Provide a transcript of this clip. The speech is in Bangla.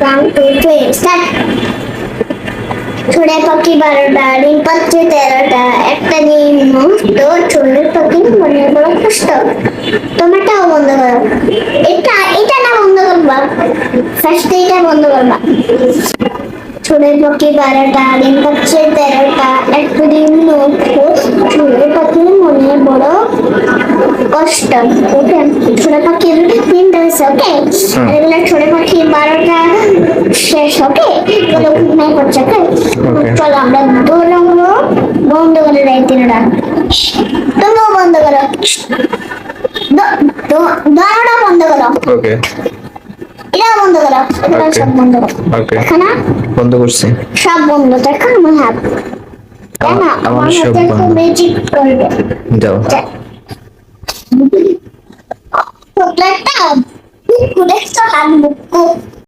ওয়ান টু থ্রি স্টার্ট ছোড়ে পাখি বারোটা ডিম পাচ্ছে তেরোটা একটা ডিম নষ্ট ছোড়ে পাখি মনে বড় কষ্ট। তোমারটাও বন্ধ করো। এটা এটা না বন্ধ করবা? ফার্স্ট এটা বন্ধ করবা। ছোড়ে পাখি বারোটা ডিম পাচ্ছে তেরোটা একটা ডিম নষ্ট ছোড়ে পাখি মনে বড় কষ্ট। ওকে ছোড়ে পাখির তিনটা হয়েছে ওকে আর এগুলো ছোড়ে পাখি বারোটা শেষ ওকে এগুলো ঘুমাই করছে ওকে Okay. চলো আমরা দু নম্বর বন্ধ করে দেয় তিনটা তুমিও বন্ধ করো দ- দ- দরজাটা বন্ধ করো ওকে এটাও বন্ধ করো এগুলো সব বন্ধ ওকে এখানে বন্ধ করছি। সব বন্ধ দেখো আমি হাত কেন? আমার- আমার আমার সব বন্ধ। ম্যাজিক করবে। যাও। চকলেটটা হাত মুখ